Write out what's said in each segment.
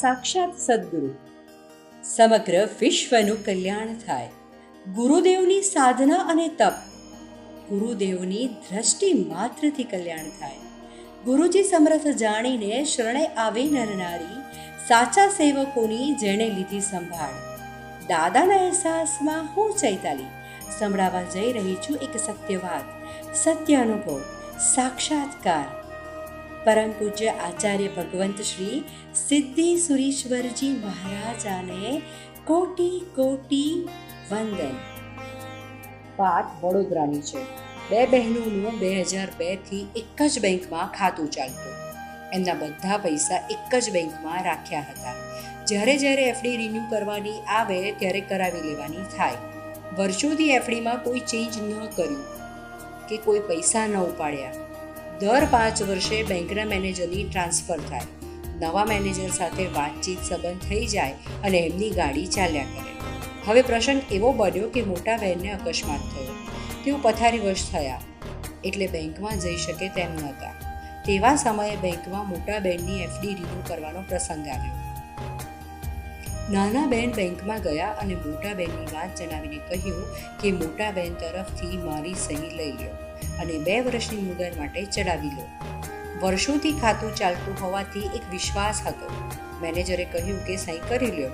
સાક્ષાત સદગુરુ. સમગ્ર વિશ્વનું કલ્યાણ થાય. ગુરુદેવની સાધના અને તપ. ગુરુદેવની દ્રષ્ટિ માત્રથી કલ્યાણ થાય. ગુરુજી સમર્થ જાણીને શરણે આવી નરનારી, સાચા સેવકોની જેણે લીધી સંભાળ. દાદાના અહેસાસમાં હું ચૈતાલી, સંભળાવવા જઈ રહી છું એક સત્ય વાત સત્ય અનુભવ સાક્ષાત્કાર. પરમ પૂજ્ય આચાર્ય ભગવંત શ્રી સિદ્ધિ સુરીશ્વરજી મહારાજાને કોટી કોટી વંદન વાત વડોદરાની છે। બે બહેનોનું બે હજાર બેથી એક જ બેંકમાં ખાતું ચાલતું। એમના બધા પૈસા એક જ બેંકમાં રાખ્યા હતા। જ્યારે જ્યારે એફડી રિન્યૂ કરવાની આવે ત્યારે કરાવી લેવાની થાય। વર્ષોથી એફડીમાં કોઈ ચેન્જ ન કર્યું કે કોઈ પૈસા ન ઉપાડ્યા। દર પાંચ વર્ષે બેંકના મેનેજરની ટ્રાન્સફર થાય. નવા મેનેજર સાથે વાતચીત સંબંધ થઈ જાય અને એમની ગાડી ચાલ્યા કરે. હવે પ્રસંગ એવો બન્યો કે મોટા બહેનને અકસ્માત થયો. તેઓ પથારીવશ થયા. એટલે બેંકમાં જઈ શકે તેમ નહોતા. તેવા સમયે બેંકમાં મોટા બહેનની એફડી રિન્યૂ કરવાનો પ્રસંગ આવ્યો. નાના બહેન બેંકમાં ગયા અને મોટા બેનની વાત જણાવીને કહ્યું કે મોટા બેન તરફથી મારી સહી લઈ લો અને બે વર્ષની મુદત માટે ચડાવી લો વર્ષોથી ખાતું ચાલતું હોવાથી એક વિશ્વાસ હતો. મેનેજરે કહ્યું કે સહી કરી લ્યો.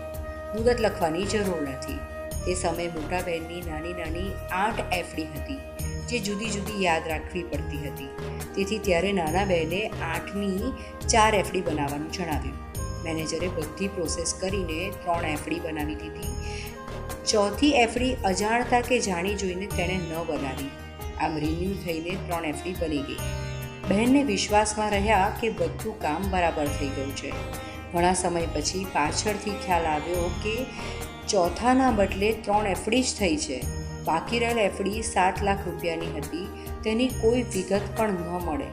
મુદત લખવાની જરૂર નથી. તે સમયે મોટા બહેનની નાની નાની આઠ એફડી હતી, જે જુદી જુદી યાદ રાખવી પડતી હતી. તેથી ત્યારે નાના બહેને આઠની ચાર એફડી બનાવવાનું જણાવ્યું. મેનેજરે બધી પ્રોસેસ કરીને ત્રણ એફડી બનાવી દીધી. ચોથી એફડી અજાણતા કે જાણી જોઈને તેણે ન બનાવી. આમ રિન્યુ થઈને ત્રણ એફડી બની ગઈ. બહેનને વિશ્વાસમાં રહ્યા કે બધું કામ બરાબર થઈ ગયું છે. ઘણા સમય પછી પાછળથી ખ્યાલ આવ્યો કે ચોથાના બદલે ત્રણ એફડી જ થઈ છે. બાકી રહેલ એફડી સાત લાખ રૂપિયાની હતી. તેની કોઈ વિગત પણ ન મળે.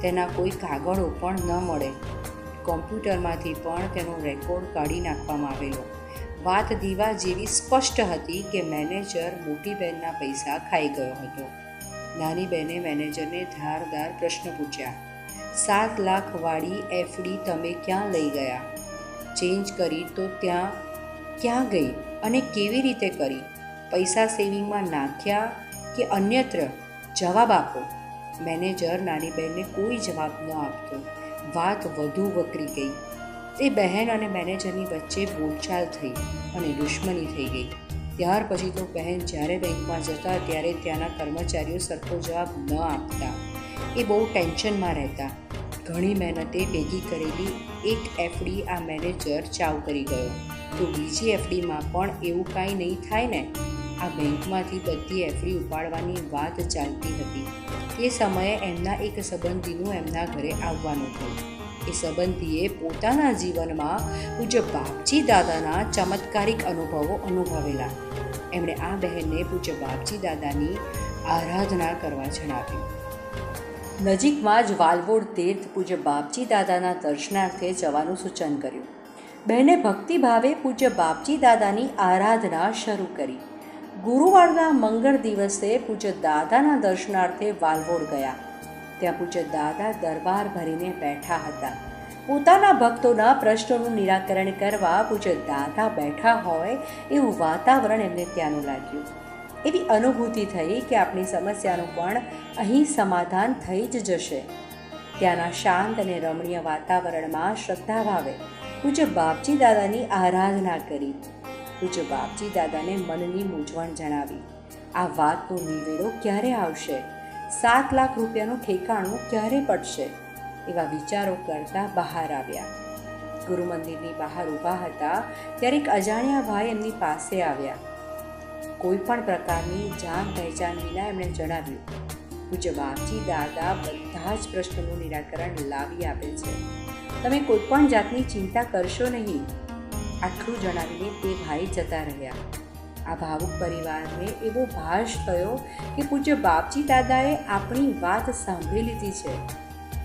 તેના કોઈ કાગળો પણ ન મળે. કોમ્પ્યુટરમાંથી પણ તેનો રેકોર્ડ કાઢી નાખવામાં આવેલો. વાત દીવા જેવી સ્પષ્ટ હતી કે મેનેજર મોટી બહેનના પૈસા ખાઈ ગયો હતો. નાની બહેને મેનેજરને ધારદાર પ્રશ્ન પૂછ્યા, સાત લાખવાળી એફડી તમે ક્યાં લઈ ગયા? ચેન્જ કરી તો ત્યાં ક્યાં ગઈ અને કેવી રીતે કરી? પૈસા સેવિંગમાં નાખ્યા કે અન્યત્ર? જવાબ આપો. મેનેજર નાની બહેનને કોઈ જવાબ ન આપતો. વાત વધુ વકરી ગઈ. તે બહેન અને મેનેજરની વચ્ચે બોલચાલ થઈ અને દુશ્મની થઈ ગઈ. ત્યાર પછી તો બહેન જ્યારે બેંકમાં જતા ત્યારે ત્યાંના કર્મચારીઓ સરખો જવાબ ન આપતા. એ બહુ ટેન્શનમાં રહેતા. ઘણી મહેનતે ભેગી કરેલી એક એફડી આ મેનેજર ચાવ કરી ગયો. તો બીજી એફડીમાં પણ એવું કાંઈ નહીં થાય ને? આ બેંકમાંથી બધી એફડી ઉપાડવાની વાત ચાલતી હતી. તે સમયે એમના એક સંબંધીનું એમના ઘરે આવવાનું થયું. એ સંબંધીએ પોતાના જીવનમાં પૂજ્ય બાપજી દાદાના ચમત્કારિક અનુભવો અનુભવેલા. એમણે આ બહેનને પૂજ્ય બાપજી દાદાની આરાધના કરવા જણાવ્યું. નજીકમાં જ વાલવોડ તીર્થ પૂજ્ય બાપજી દાદાના દર્શનાર્થે જવાનું સૂચન કર્યું. બહેને ભક્તિભાવે પૂજ્ય બાપજી દાદાની આરાધના શરૂ કરી. ગુરુવારના મંગળ દિવસે પૂજ્ય દાદાના દર્શનાર્થે વાલવોડ ગયા. ત્યાં પૂજ્ય દાદા દરબાર ભરીને બેઠા હતા. પોતાના ભક્તોના પ્રશ્નોનું નિરાકરણ કરવા પૂજ્ય દાદા બેઠા હોય એવું વાતાવરણ એમને ત્યાંનું લાગ્યું. એવી અનુભૂતિ થઈ કે આપણી સમસ્યાનું પણ અહીં સમાધાન થઈ જ જશે. ત્યાંના શાંત અને રમણીય વાતાવરણમાં શ્રદ્ધા ભાવે પૂજ્ય બાપજી દાદાની આરાધના કરી. પૂજ્ય બાપજી દાદાને મનની મૂંઝવણ જણાવી. આ વાતનો નિવેડો ક્યારે આવશે? સાત લાખ રૂપિયાનું ઠેકાણું ક્યારે પડશે? એવા વિચારો કરતા બહાર આવ્યા. ગુરુ મંદિરની બહાર ઊભા હતા ત્યારે એક અજાણ્યા ભાઈ એમની પાસે આવ્યા. કોઈ પણ પ્રકારની જાણ પહેચાન વિના એમણે જણાવ્યું, પૂજ્ય બાપજી દાદા બધા જ પ્રશ્નોનું નિરાકરણ લાવી આપે છે. તમે કોઈ પણ જાતની ચિંતા કરશો નહીં. આટલું જણાવીને તે ભાઈ જતા રહ્યા. આ ભાવુક પરિવારને એવો ભાષ થયો કે પૂજ્ય બાપજી દાદાએ આપણી વાત સાંભળી લીધી છે.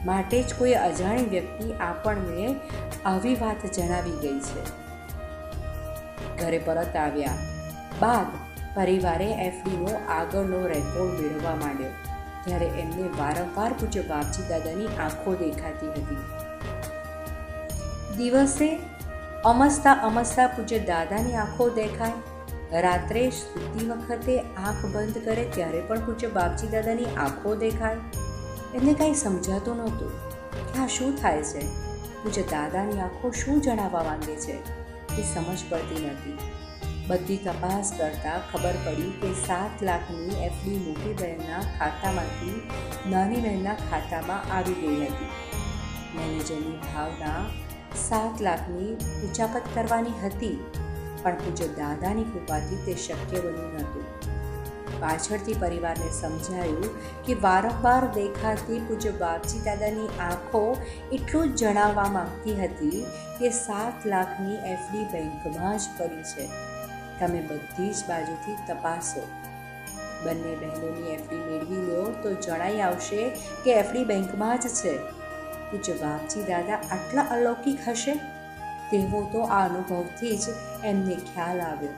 માટે જ કોઈ અજાણી વ્યક્તિ આપણને આવી વાત જણાવી ગઈ છે. ઘરે પરત આવ્યા. બાદ પરિવારે એફડીનો આગળનો રેકોર્ડ મેળવવા માંડ્યો, ત્યારે એમને વારંવાર પૂજ્ય બાપજી દાદાની આંખો દેખાતી હતી. દિવસે અમસ્તા અમસ્તા પૂજ્ય દાદાની આંખો દેખાય. રાત્રે સૂતી વખતે આંખ બંધ કરે ત્યારે પણ પૂજ્ય બાપજી દાદાની આંખો દેખાય. એમને કાંઈ સમજાતું નહોતું કે આ શું થાય છે? પૂજ્ય દાદાની આંખો શું જણાવવા માંગે છે? એ સમજ પડતી નથી બધી તપાસ કરતાં ખબર પડી કે સાત લાખની એફડી મોટી બહેનના ખાતામાંથી નાની બહેનના ખાતામાં આવી ગઈ હતી. મેનેજરની ભાવના સાત લાખની ઉચાપત કરવાની હતી, પણ પૂજ્ય દાદાની કૃપાથી તે શક્ય બન્યું નહોતું. પાછળથી પરિવારને સમજાયું કે વારંવાર દેખાતી પૂજ્ય બાપજી દાદાની આંખો એટલું જ જણાવવા માંગતી હતી કે સાત લાખની એફડી બેંકમાં જ પડી છે. તમે બધી જ બાજુથી તપાસો. બંને બહેનોની એફડી મેળવી લો તો જણાઈ આવશે કે એફડી બેંકમાં જ છે. પૂજ્ય બાપજી દાદા આટલા અલૌકિક હશે? તેવો તો આ અનુભવથી જ એમને ખ્યાલ આવ્યો.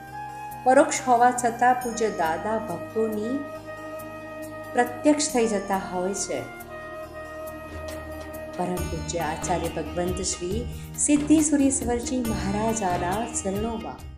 પરોક્ષ હોવા છતાં પૂજ્ય દાદા ભક્તોની પ્રત્યક્ષ થઈ જતા હોય છે. પરમ પૂજ્ય આચાર્ય ભગવંત શ્રી સિદ્ધિ સુરેશ્વરજી મહારાજાના ચરણોમાં